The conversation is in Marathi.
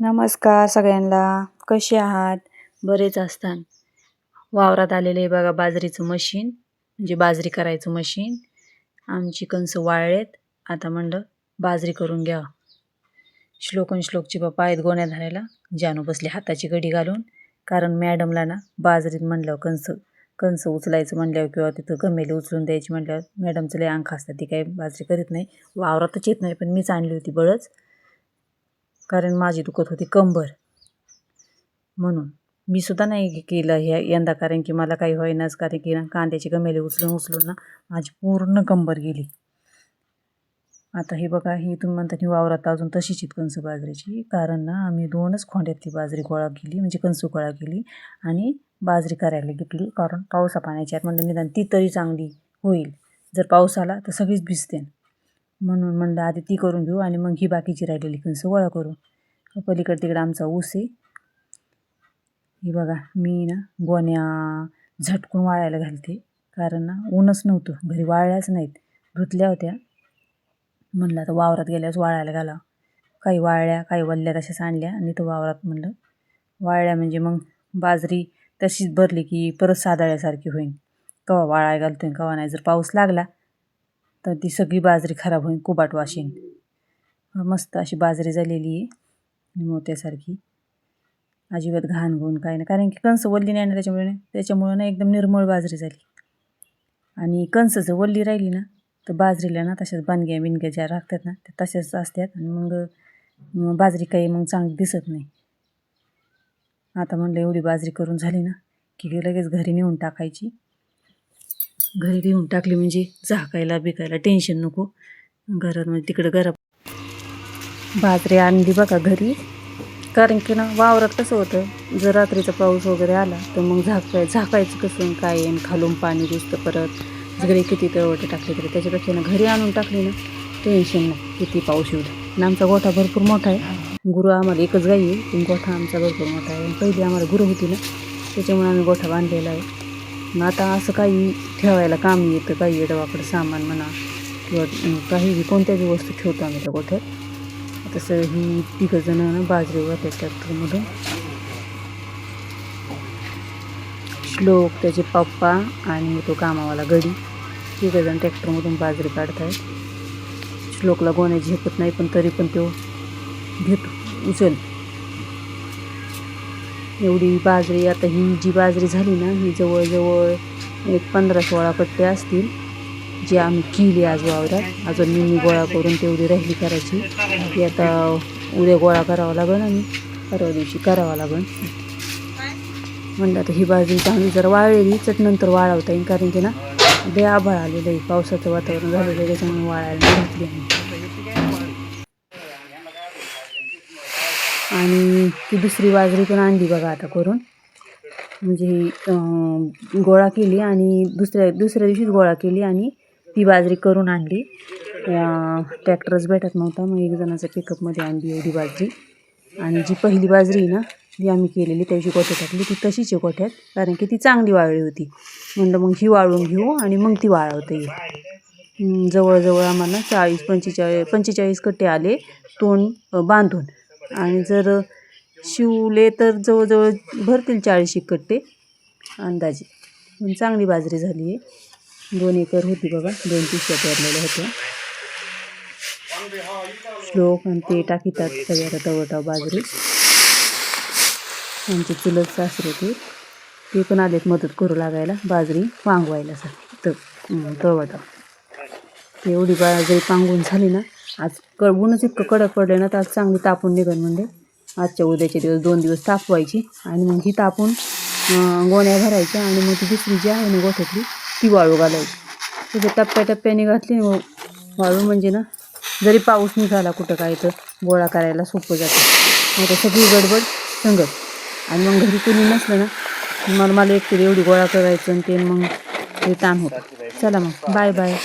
नमस्कार सगळ्यांना. कसे आहात? बरेच असतात वावरात आलेले आहे बघा बाजरीचं मशीन म्हणजे बाजरी करायचं मशीन आमची कणसं वाळलेत. आता म्हणलं बाजरी करून घ्या श्लोकन श्लोकची बाप्पा आहेत गोण्या धरायला. जानू बसले हाताची गडी घालून. कारण मॅडमला ना बाजरीत म्हणलं कंस कणसं उचलायचं म्हणल्यावर किंवा तिथं गमेली उचलून द्यायची म्हणल्यावर मॅडमचं लय अंक असतात ती काही बाजरी करीत नाही. वावरातच येत नाही पण मीच आणली होती बळच. कारण माझी दुखत होती कंबर. म्हणून मी सुद्धा नाही केलं ह्या यंदा कारण की मला काही होईनाच कारण की ना कांद्याची गमेली उचलून उचलून ना माझी पूर्ण कंबर गेली. आता हे बघा ही तुम्ही म्हणता की वावरात अजून तशीच आहेत कणसं बाजरीची. कारण ना आम्ही दोनच खोंड्यात ती बाजरी गोळा केली म्हणजे कणसं गोळा केली आणि बाजरी करायला घेतली. कारण पावसा पाण्याची आत म्हणलं निदान ती तरी चांगली होईल. जर पाऊस आला तर सगळीच भिजते म्हणून म्हणलं आधी ती करून घेऊ आणि मग ही बाकीची राहिलेली कणसं गोळा करू. पलीकडे तिकडं आमचा ऊस आहे. ही बघा मी ना गोण्या झटकून वाळायला घालते. कारण ना ऊनच नव्हतं. घरी वाळल्याच नाहीत. धुतल्या होत्या. म्हणलं आता वावरात गेल्यास वाळायला घाला काही वाळल्या काही वल्ल्या तशाच आणल्या आणि तो वावरात म्हणलं वाळल्या म्हणजे मग बाजरी तशीच भरली की परत सादळ्यासारखी होईल कवा वाळायला घालतोय कवा नाही. जर पाऊस लागला तर ती सगळी बाजरी खराब होईल कुबाट वाशीन. मस्त अशी बाजरी झालेली आहे मोत्यासारखी. अजिबात घाण घाऊन काय नाही. कारण की कंस वल्ली नाही ना त्याच्यामुळे त्याच्यामुळं ना एकदम निर्मळ बाजरी झाली. आणि कंस जर वल्ली राहिली ना तर बाजरीला ना तशाच बानग्या बिनग्या ज्या राखतात ना त्या तशाच असतात आणि मग बाजरी काही मग चांगली दिसत नाही. आता म्हणलं एवढी बाजरी करून झाली ना की लगेच घरी नेऊन टाकायची. घरी नेऊन टाकली म्हणजे झाकायला बिकायला टेन्शन नको. घरात म्हणजे तिकडं घरा बाजरी आणली बघा घरी. कारण की ना वावरात कसं होतं जर रात्रीचा पाऊस वगैरे आला तर मग झाकाय झाकायचं कसं काय आणि खालून पाणी दिसतं परत. घरी किती तळवटे टाकले तरी त्याच्यापेक्षा ना घरी आणून टाकली ना टेन्शन नाही किती पाऊस येऊ आणि आमचा गोठा भरपूर मोठा आहे. गुरु आम्हाला एकच गाई आहे पण गोठा आमचा भरपूर मोठा आहे. आणि पहिली आम्हाला गुरु होती ना त्याच्यामुळे आम्ही गोठा बांधलेला आहे. मग आता असं काही ठेवायला काम येतं काही येडवाकडं सामान म्हणा किंवा काही कोणत्याही वस्तू ठेवतो आम्ही त्या गोठ्यात तसं ही तिघं जण बाजरी वाटतात ट्रॅक्टरमधून श्लोक त्याचे पप्पा आणि तो कामावाला गडी तिघं जण ट्रॅक्टरमधून बाजरी काढत श्लोकला गोण्या झेपत नाही पण तरी पण तो घेतो उचल एवढी बाजरी आता ही जी बाजरी झाली ना ही जवळजवळ एक पंधरा सोळा कट्टे असतील जी आम्ही केली आज वावरात. अजून मी गोळा करून तेवढी राहिली करायची. ती आता उद्या गोळा करावा लागेल आणि परवा दिवशी करावा लागेल. म्हणलं आता ही बाजरी चांगली जर वाळलेली तर नंतर वाळवता येईल कारण की ना आभाळ आलेलं आहे. पावसाचं वातावरण झालेलं आहे त्याच्यामुळे वाळायला घातली आणि ती दुसरी बाजरी पण आणली बघा आता करून. म्हणजे गोळा केली आणि दुसऱ्या दुसऱ्या दिवशीच गोळा केली आणि ती बाजरी करून आणली. ट्रॅक्टरच भेटत नव्हता मग एक जणाचा पिकअपमध्ये आणली एवढी बाजरी. आणि जी पहिली बाजरी ना जी आम्ही केलेली त्याची गोठ्या टाकली. ती तशीच आहे गोठ्यात कारण की ती चांगली वाळली होती. म्हणलं मग ही वाळून घेऊ आणि मग ती वाळवता. येईल जवळजवळ आम्हाला चाळीस पंचेचाळीस पंचेचाळीस कट्टे आले तोंड बांधून. आणि जर शिवले तर जवळजवळ भरतील चाळीस कट्टे अंदाजे. पण चांगली बाजरी झाली आहे. दोन एकर होती बघा. दोन पिशव्या पेरलेल्या होत्या. श्लोक आणि ते टाकीतात सगळ्या तवटाव बाजरी. आमचे चुलत सासरे ते. ते पण आलेत मदत करू लागायला बाजरी वांगवायला सर तर तळवटाव एवढी बाजरी पांगून झाली ना आज कडवूनच इतकं कडक पडलं ना तर आज चांगली तापून निघेल म्हणजे आजच्या उद्याचे दिवस दोन दिवस तापवायची आणि मग ही तापून गोण्या भरायच्या आणि मग ती दुसरी जी आहे ना गोठ्यातली ती वाळू घालायची. तिथे टप्प्याटप्प्याने घातली ना वाळू म्हणजे ना जरी पाऊस निघाला कुठं काय तर गोळा करायला सोपं जातं. मग सगळी गडबड संगत. आणि मग घरी कोणी नसलं ना मला मला एकतरी एवढी गोळा करायचं आणि ते मग ते ताण होतं. चला मग बाय बाय.